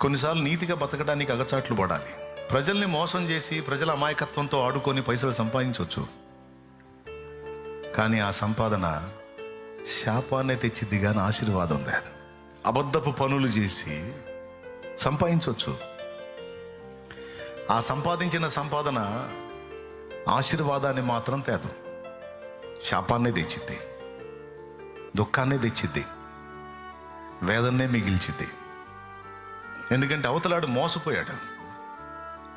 కొన్నిసార్లు నీతిగా బతకడానికి అగచాట్లు పడాలి. ప్రజల్ని మోసం చేసి ప్రజల అమాయకత్వంతో ఆడుకొని పైసలు సంపాదించవచ్చు కానీ ఆ సంపాదన శాపాన్ని తెచ్చిద్ది కానీ ఆశీర్వాదం లేదు. అబద్ధపు పనులు చేసి సంపాదించవచ్చు ఆ సంపాదించిన సంపాదన ఆశీర్వాదాన్ని మాత్రం తేదు. శాపాన్నే తెచ్చిద్ది. దుఃఖాన్నే తెచ్చిద్ది. వేదన్నే మిగిల్చిద్ది. ఎందుకంటే అవతలాడు మోసపోయాడు.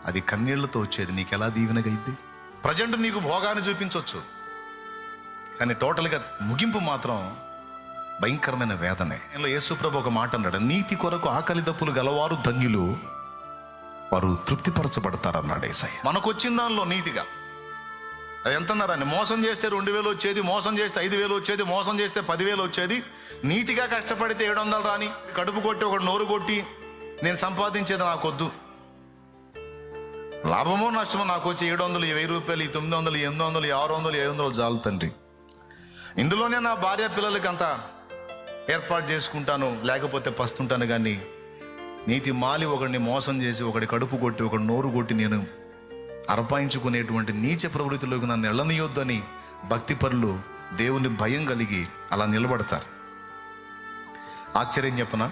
అది కన్నీళ్ళతో వచ్చేది నీకు ఎలా దీవెనగైద్ది ప్రజెంట్ నీకు భోగాన్ని చూపించవచ్చు కానీ టోటల్గా ముగింపు మాత్రం భయంకరమైన వేదనే. ఇందులో యేసుప్రభు ఒక మాట అన్నాడు నీతి కొరకు ఆకలి దప్పులు గలవారు ధన్యులు వారు తృప్తిపరచబడతారన్నాడు ఏసయ్య. మనకు వచ్చిన దానిలో నీతిగా. అది ఎంతన్నారని మోసం చేస్తే రెండు వేలు వచ్చేది మోసం చేస్తే ఐదు వేలు వచ్చేది మోసం చేస్తే పదివేలు వచ్చేది. నీతిగా కష్టపడితే ఏడు వందలు రాని కడుపు కొట్టి ఒకటి నోరు కొట్టి నేను సంపాదించేది నాకొద్దు. లాభమో నష్టమో నాకు వచ్చి ఏడు వందలు వెయ్యి రూపాయలు ఈ తొమ్మిది వందలు ఎనిమిది వందలు ఆరు వందలు ఏడు వందలు చాలు తండ్రి. ఇందులోనే నా భార్య పిల్లలకి అంత ఏర్పాటు చేసుకుంటాను లేకపోతే పస్తుంటాను కానీ నీతి మాలి ఒకడిని మోసం చేసి ఒకడి కడుపు కొట్టి ఒకటి నోరు కొట్టి నేను అరపాయించుకునేటువంటి నీచ ప్రవృత్తిలోకి నన్ను ఎళ్ళనీయొద్దని భక్తి పరులు దేవుని భయం కలిగి అలా నిలబడతారు. ఆశ్చర్యం చెప్పనా?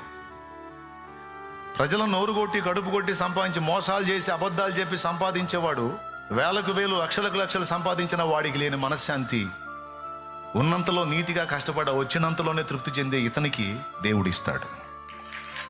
ప్రజలను నోరు కొట్టి కడుపు కొట్టి సంపాదించి మోసాలు చేసి అబద్ధాలు చెప్పి సంపాదించేవాడు వేలకు వేలు లక్షలకు లక్షలు సంపాదించిన వాడికి లేని మనశ్శాంతి. ఉన్నంతలో నీతిగా కష్టపడ వచ్చినంతలోనే తృప్తి చెందే ఇతనికి దేవుడిస్తాడు.